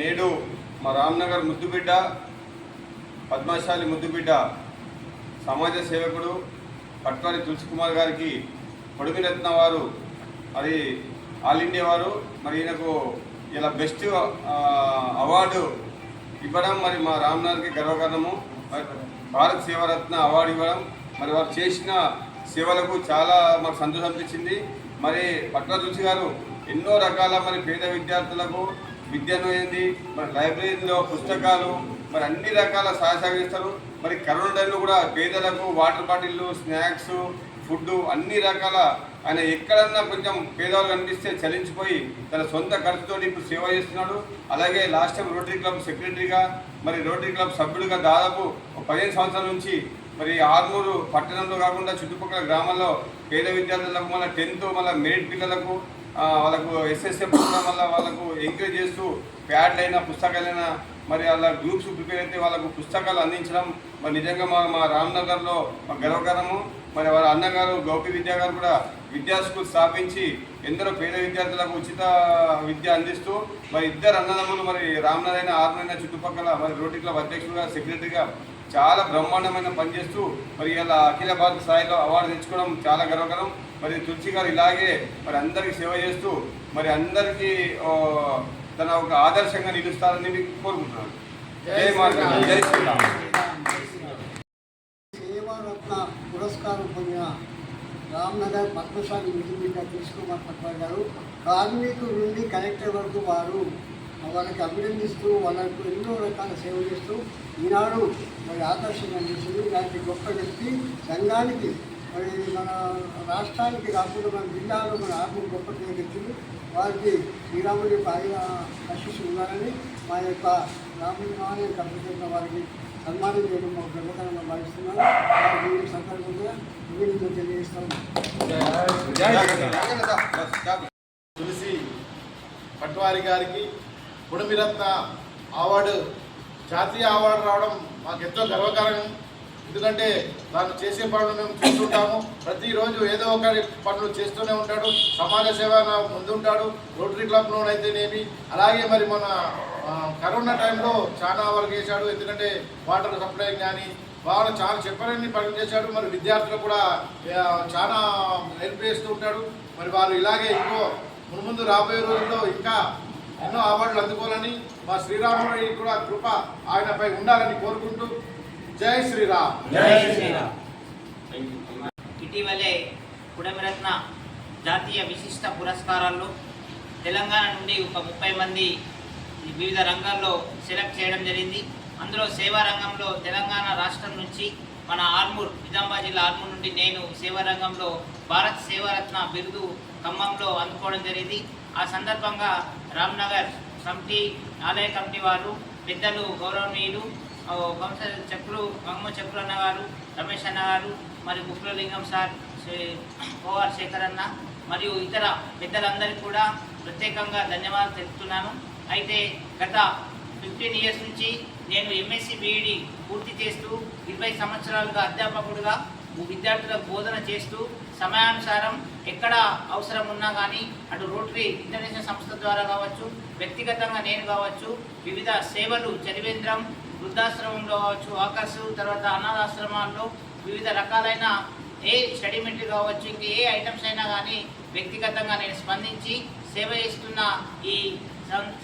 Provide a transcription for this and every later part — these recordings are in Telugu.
నేడు మా రామ్నగర్ ముద్దుబిడ్డ పద్మశాలి ముద్దుబిడ్డ సమాజ సేవకుడు పట్వారి తులసి కుమార్ గారికి పొడిమిరత్న వారు మరి ఆల్ ఇండియా వారు మరి ఈయనకు ఇలా బెస్ట్ అవార్డు ఇవ్వడం మరి మా రామ్నగర్కి గర్వకారణము. మరి భారత్ సేవరత్న అవార్డు ఇవ్వడం మరి వారు చేసిన సేవలకు చాలా మాకు సంతోషం అనిపించింది. మరి పట్ల తులసి గారు ఎన్నో రకాల మరి పేద విద్యార్థులకు విద్యను ఏంది? మరి లైబ్రరీలో పుస్తకాలు మరి అన్ని రకాల సహాయ సహకరిస్తారు మరి కరోనా టైంలో కూడా పేదలకు వాటర్ బాటిళ్ళు స్నాక్స్ ఫుడ్ అన్ని రకాల ఆయన ఎక్కడన్నా కొంచెం పేదవాళ్ళు కనిపిస్తే చలించిపోయి తన సొంత ఖర్చుతో ఇప్పుడు సేవ చేస్తున్నాడు. అలాగే లాస్ట్ టైం రోటరీ క్లబ్ సెక్రటరీగా మరి రోటరీ క్లబ్ సభ్యుడిగా దాదాపు పదిహేను సంవత్సరాల నుంచి మరి ఆర్మూరు పట్టణంలో కాకుండా చుట్టుపక్కల గ్రామాల్లో పేద విద్యార్థులకు మళ్ళీ టెన్త్ మళ్ళీ మెరిట్ పిల్లలకు వాళ్ళకు ఎస్ఎస్ఏ ప్రోగ్రామ్ వల్ల వాళ్ళకు ఎంకరేజ్ చేస్తూ ప్యాడ్లైనా పుస్తకాలైనా మరి అలా గ్రూప్స్ ప్రిపేర్ అయితే వాళ్ళకు పుస్తకాలు అందించడం మరి నిజంగా మా మా రామ్నగర్లో మా గర్వకారము. మరి వాళ్ళ అన్నగారు గౌపి విద్యా గారు కూడా విద్యా స్కూల్ స్థాపించి ఎందరో పేద విద్యార్థులకు ఉచిత విద్య అందిస్తూ మరి ఇద్దరు అన్నదమ్ములు మరి రామ్నగర్ ఆరునైనా చుట్టుపక్కల మరి రోటిక్ల అధ్యక్షులుగా సెక్రటరీగా చాలా బ్రహ్మాండమైన పనిచేస్తూ మరి ఇలా అఖిల భారత స్థాయిలో అవార్డు తెచ్చుకోవడం చాలా గర్వకరం. మరి తులసి గారు ఇలాగే మరి అందరికీ సేవ చేస్తూ మరి అందరికీ తన ఒక ఆదర్శంగా నిలుస్తారని కోరుకుంటున్నాను. జై మాతా జై శ్రీరామ్. సేవారత్న పురస్కారం పొందిన రామ్నగర్ పద్మశాలి మిగిలిన తీసుకుమార్ పట్వారి గారు కార్మికుల నుండి కలెక్టర్ వరకు వారు వాళ్ళకి అభినందిస్తూ వాళ్ళకు ఎన్నో రకాల సేవ చేస్తూ ఈనాడు మరి ఆదర్శంగా నిలిచింది ఇలాంటి గొప్ప వ్యక్తి. సంఘానికి మరి మన రాష్ట్రానికి కాకుండా మన జిల్లాలో మన ఆత్మ గొప్ప పేరు తెచ్చింది వారికి శ్రీరాముడి యొక్క ఆయన ఆశీస్సు ఉండాలని మా యొక్క రాముడి మానే కంపెనీ వారికి సన్మానం చేయడం మా గర్వకరంగా భావిస్తున్నాను. వారికి ఈ సందర్భంగా అభినందనలు తెలియజేస్తాను. తులసి పట్వారి గారికి పుడమిరత్న అవార్డు జాతీయ అవార్డు రావడం మాకు ఎంతో గర్వకారణం. ఎందుకంటే తాను చేసే పనులు మేము చూస్తుంటాము. ప్రతిరోజు ఏదో ఒక పనులు చేస్తూనే ఉంటాడు. సమాజ సేవ ముందుంటాడు. రోటరీ క్లబ్లోనైతేనేమి అలాగే మరి మన కరోనా టైంలో చాలా వరకు చేశాడు ఎందుకంటే వాటర్ సప్లై కానీ వాళ్ళు చాలా చెప్పలేని పనులు చేశాడు. మరి విద్యార్థులు కూడా చాలా హెల్ప్ చేస్తూ ఉంటాడు. మరి వారు ఇలాగే ఇంకో మున్ముందు రాబోయే రోజుల్లో ఇంకా ఎన్నో అవార్డులు అందుకోవాలని మా శ్రీరాముడి కూడా కృప ఆయనపై ఉండాలని కోరుకుంటూ జై శ్రీరామ్. ఇటీవలే పుడమిరత్న జాతీయ విశిష్ట పురస్కారాల్లో తెలంగాణ నుండి ఒక ముప్పై మంది వివిధ రంగాల్లో సెలెక్ట్ చేయడం జరిగింది. అందులో సేవా రంగంలో తెలంగాణ రాష్ట్రం నుంచి మన ఆర్మూర్ నిజామాబాద్ జిల్లా ఆర్మూర్ నుండి నేను సేవా రంగంలో భారత్ సేవారత్న బిరుదు ఖమ్మంలో అందుకోవడం జరిగింది. ఆ సందర్భంగా రామ్నగర్ కమిటీ ఆలయ కమిటీ వారు పెద్దలు గౌరవనీయులు ఆ, వంశ చక్రులు గంగమ్మ చక్రు అన్నగారు రమేష్ అన్నగారు మరియు మరి సార్ శ్రీ- ఓఆర్ శేఖర్ అన్న మరియు ఇతర పెద్దలందరికీ కూడా ప్రత్యేకంగా ధన్యవాదాలు తెలుపుతున్నాను. అయితే గత ఫిఫ్టీన్ ఇయర్స్ నుంచి నేను ఎంఎస్సి బీఈడి పూర్తి చేస్తూ ఇరవై సంవత్సరాలుగా అధ్యాపకుడుగా విద్యార్థులకు బోధన చేస్తూ సమయానుసారం ఎక్కడ అవసరం ఉన్నా కానీ అటు రోటరీ ఇంటర్నేషనల్ సంస్థ ద్వారా కావచ్చు వ్యక్తిగతంగా నేను కావచ్చు వివిధ సేవలు చరివేంద్రం వృద్ధాశ్రమంలో కావచ్చు ఆకర్ష్ తర్వాత అనాథాశ్రమాల్లో వివిధ రకాలైన ఏ స్టడీ మెటీరియల్ కావచ్చు ఇంక ఏ ఐటమ్స్ అయినా కానీ వ్యక్తిగతంగా నేను స్పందించి సేవ చేస్తున్న ఈ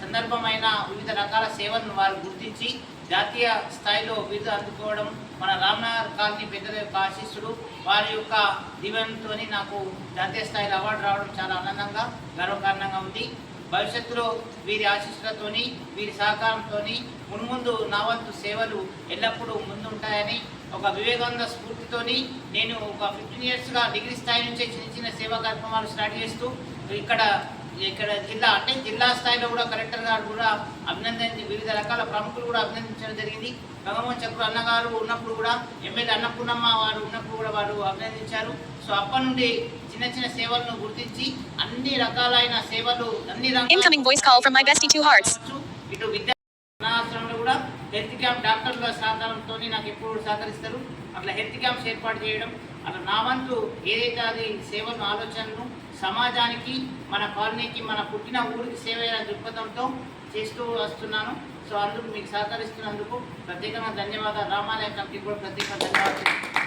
సందర్భమైన వివిధ రకాల సేవలను వారు గుర్తించి జాతీయ స్థాయిలో బిరుదు అందుకోవడం మన రామ్నగర్ కాలనీ పెద్దల యొక్క ఆశీస్సులు. వారి యొక్క దివ్యంతో నాకు జాతీయ స్థాయిలో అవార్డు రావడం చాలా ఆనందంగా గర్వకారణంగా ఉంది. భవిష్యత్తులో వీరి ఆశీస్సులతోని వీరి సహకారంతోని మున్ముందు నా వంతు సేవలు ఎల్లప్పుడూ ముందుంటాయని ఒక వివేకానంద స్ఫూర్తితోని నేను ఒక ఫిఫ్టీన్ ఇయర్స్గా డిగ్రీ స్థాయి నుంచే చిన్న చిన్న సేవా కార్యక్రమాలు స్టార్ట్ చేస్తూ ఇక్కడ ఇక్కడ జిల్లా అంటే జిల్లా స్థాయిలో కూడా కలెక్టర్ గారు కూడా అభినందించి వివిధ రకాల ప్రముఖులు కూడా అభినందించడం జరిగింది. గంగమోహన్ చక్రు అన్నగారు ఉన్నప్పుడు కూడా ఎమ్మెల్యే అన్నపూర్ణమ్మ వారు ఉన్నప్పుడు కూడా వారు అభినందించారు. సో అప్పటి నుండి చిన్న చిన్న సేవలను గుర్తించి అన్ని రకాలైన సేవలు అన్ని Incoming voice call from my bestie two hearts. ఇటు విద్యా కూడా హెల్త్ క్యాంప్ డాక్టర్ల సహకారంతో నాకు ఎప్పుడు సహకరిస్తారు. అట్లా హెల్త్ క్యాంప్స్ ఏర్పాటు చేయడం అట్లా నా వంతు ఏదైతే అది సేవలను ఆలోచనలు సమాజానికి మన కాలనీకి మన పుట్టిన ఊరికి సేవ అయిన దృక్పథంతో చేస్తూ వస్తున్నాను. సో అందుకు మీకు సహకరిస్తున్నందుకు ప్రత్యేకంగా ధన్యవాదాలు. రామాలయ కమిటీకి కూడా ప్రత్యేకంగా ధన్యవాదాలు.